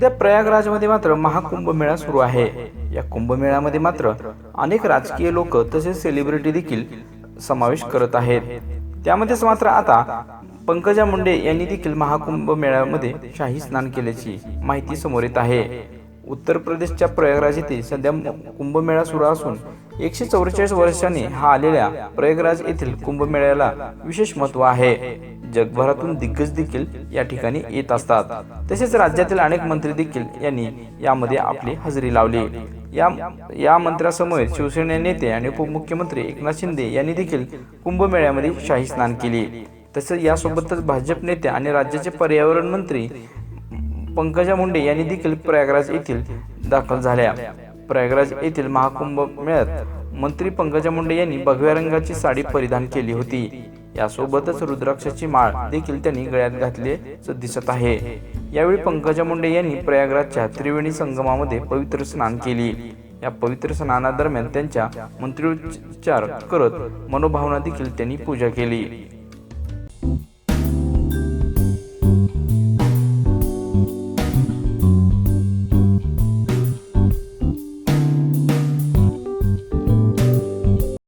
त्या प्रयागराजमध्ये मात्र महाकुंभमेळा सुरू आहे. या कुंभमेळ्यामध्ये मात्र अनेक राजकीय लोक तसेच सेलिब्रिटी देखील समावेश करत आहेत. त्यामध्येच मात्र आता पंकजा मुंडे यांनी देखील महाकुंभ मेळ्यामध्ये शाही स्नान केल्याची माहिती समोर येत आहे. उत्तर प्रदेशच्या प्रयागराज येथे सध्या कुंभमेळा सुरू असून एकशे चौवेचाळीस वर्षांनी हा आलेल्या प्रयागराज येथील कुंभमेळ्याला विशेष महत्त्व आहे. जगभरातून दिग्गज देखील या ठिकाणी येत असतात. तसेच राज्यातील अनेक मंत्री देखील यांनी यामध्ये आपली हजेरी लावली. या या मंत्र्यासमोर शिवसेना नेते आणि उपमुख्यमंत्री एकनाथ शिंदे यांनी देखील कुंभमेळ्यामध्ये शाही स्नान केले. तसेच यासोबतच भाजप नेते आणि राज्याचे पर्यावरण मंत्री पंकजा मुंडे यांनी देखील प्रयागराज येथील दाखल झाल्या. प्रयागराज येथील महाकुंभ मेळ्यात मंत्री पंकजा मुंडे यांनी भगव्या रंगाची साडी परिधान केली होती. यासोबतच रुद्राक्षाची माळ देखील त्यांनी गळ्यात घातल्याचं दिसत आहे. यावेळी पंकजा मुंडे यांनी प्रयागराजच्या त्रिवेणी संगमामध्ये पवित्र स्नान केली. या पवित्र स्नानादरम्यान त्यांच्या मंत्रोच्चार करत मनोभावना देखील त्यांनी पूजा केली.